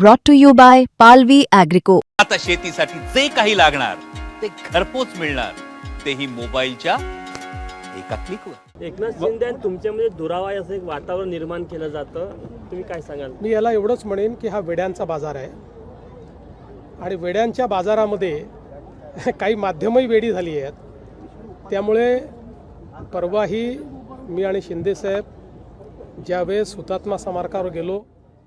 brought to you by Palvi Agrico. आता शेतीसाठी जे काही लागणार ते घरपोच मिळणार. तेही मोबाईलच्या एका क्लिकवर एकनाथ शिंदे आणि तुमच्यामध्ये दुरावा असं एक वातावरण निर्माण केलं जातं. तुम्ही काय सांगाल? मी याला एवढंच म्हणेन की हा वेड्यांचा बाजार आहे. आणि वेड्यांच्या बाजारामध्ये काही माध्यमही वेडी झाली आहेत. त्यामुळे परवाही मी आणि शिंदेसाहेब ज्यावेळेस हुतात्मा स्मारकावर गेलो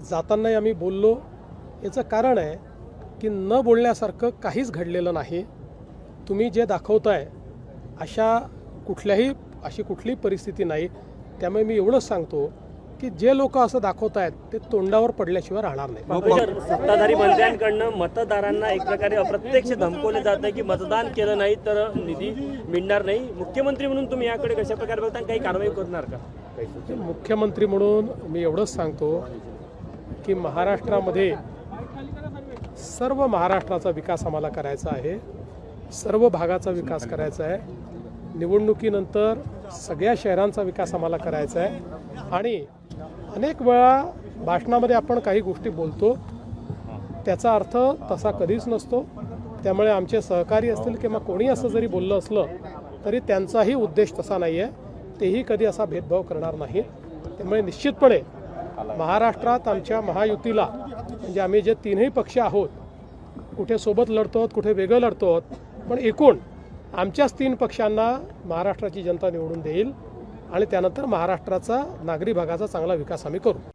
जातानाही आम्ही बोललो. याचं कारण आहे की न बोलण्यासारखं काहीच घडलेलं नाही. तुम्ही जे दाखवताय अशा कुठल्याही अशी कुठलीही परिस्थिती नाही. त्यामुळे मी एवढंच सांगतो की जे लोक असं दाखवत आहेत ते तोंडावर पडल्याशिवाय राहणार नाही. सत्ताधारी मंत्र्यांकडनं मतदारांना एक प्रकारे अप्रत्यक्ष धमकवलं जातं की मतदान केलं नाही तर निधी मिळणार नाही. मुख्यमंत्री म्हणून तुम्ही याकडे कशा प्रकारे बघता आणि काही कारवाई करणार का? मुख्यमंत्री म्हणून मी एवढंच सांगतो की महाराष्ट्रामध्ये सर्व महाराष्ट्राचा विकास आम्हाला करायचा आहे. सर्व भागाचा विकास करायचा आहे. निवडणुकीनंतर सगळ्या शहरांचा विकास आम्हाला करायचा आहे. आणि अनेक वेळा भाषणामध्ये आपण काही गोष्टी बोलतो. त्याचा अर्थ तसा कधीच नसतो. त्यामुळे आमचे सहकारी असतील किंवा कोणी असं जरी बोललं असलं तरी त्यांचाही उद्देश तसा नाही आहे तेही कधी असा भेदभाव करणार नाही. त्यामुळे निश्चितपणे महाराष्ट्रात आमच्या महायुतीला म्हणजे आम्ही जे तीनही पक्ष आहोत कुठे सोबत लढतो आहोत कुठे वेगळं लढतो आहोत पण एकूण आमच्याच तीन पक्षांना महाराष्ट्राची जनता निवडून देईल आणि त्यानंतर महाराष्ट्राचा नागरी भागाचा चांगला विकास आम्ही करू.